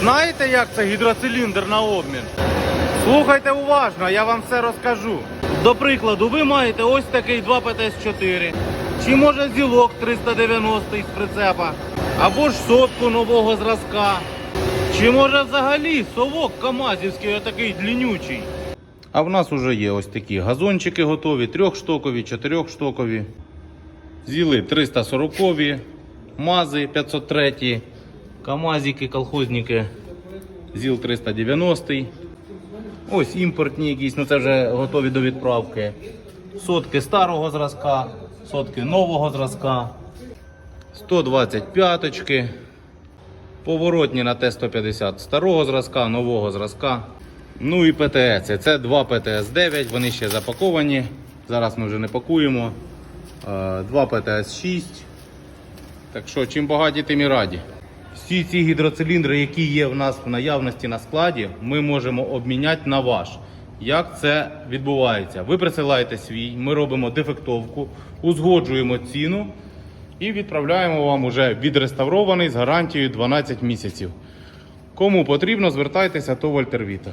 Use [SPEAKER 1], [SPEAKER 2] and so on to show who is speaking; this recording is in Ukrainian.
[SPEAKER 1] Знаєте, як це гідроциліндр на обмін? Слухайте уважно, я вам все розкажу. До прикладу, ви маєте ось такий 2 ПТС-4, чи може зілок 390 з прицепа, або ж сотку нового зразка, чи може взагалі совок Камазівський отакий длінючий. А в нас уже є ось такі газончики готові, трьохштокові, чотирьохштокові. Зіли 340, мази 503, камазики, колхозники, ЗІЛ 390. Ось імпортні якісь, ну це вже готові до відправки. Сотки старого зразка, сотки нового зразка, 125 очки, поворотні на Т-150 старого зразка, нового зразка. Ну і ПТС. Це два ПТС-9, вони ще запаковані. Зараз ми вже не пакуємо. Е, Два ПТС-6. Так що, чим багаті, тим і раді. Всі ці гідроциліндри, які є в нас в наявності на складі, ми можемо обміняти на ваш. Як це відбувається? Ви присилаєте свій, ми робимо дефектовку, узгоджуємо ціну і відправляємо вам уже відреставрований з гарантією 12 місяців. Кому потрібно, звертайтеся, до Вольтервіта.